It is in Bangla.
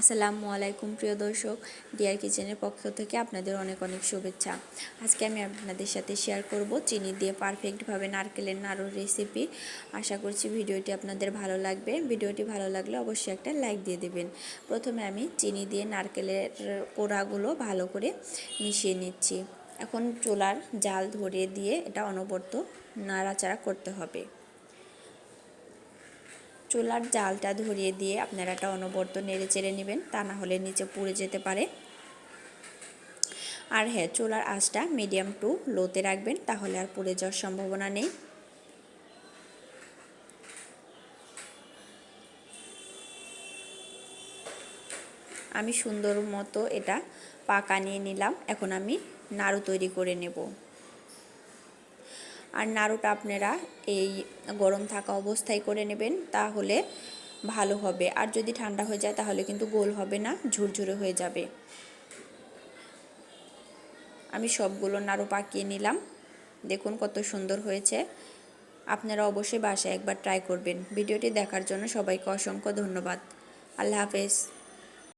আসসালামু আলাইকুম, প্রিয় দর্শক। ডিয়ার কিচেনের পক্ষ থেকে আপনাদের অনেক অনেক শুভেচ্ছা। আজকে আমি আপনাদের সাথে শেয়ার করব চিনি দিয়ে পারফেক্টভাবে নারকেলের নাড়ুর রেসিপি আশা করছি ভিডিওটি আপনাদের ভালো লাগবে। ভিডিওটি ভালো লাগলে অবশ্যই একটা লাইক দিয়ে দেবেন। প্রথমে আমি চিনি দিয়ে নারকেলের কোড়াগুলো ভালো করে মিশিয়ে নিচ্ছি। এখন চুলার জাল ধরিয়ে দিয়ে এটা অনবরত নাড়াচাড়া করতে হবে। চুলার জালটা ধরিয়ে দিয়ে আপনারা এটা অনবরত নেড়ে চেড়ে নেবেন, তা না হলে নিচে পুড়ে যেতে পারে। আর হ্যাঁ চুলার আঁচটা মিডিয়াম টু লোতে রাখবেন, তাহলে আর পুড়ে যাওয়ার সম্ভাবনা নেই। আমি সুন্দর মতো এটা পাকা নিয়ে নিলাম, এখন আমি নাড়ু তৈরি করে নেব। আর নাড়ুটা আপনারা এই গরম থাকা অবস্থায় করে নেবেন, তাহলে ভালো হবে। আর যদি ঠান্ডা হয়ে যায়, তাহলে কিন্তু গোল হবে না, ঝুরঝুরে হয়ে যাবে। আমি সবগুলো নাড়ু পাকিয়ে নিলাম। দেখুন কত সুন্দর হয়েছে। আপনারা অবশ্যই বাসায় একবার ট্রাই করবেন। ভিডিওটি দেখার জন্য সবাইকে অসংখ্য ধন্যবাদ। আল্লাহ হাফেজ।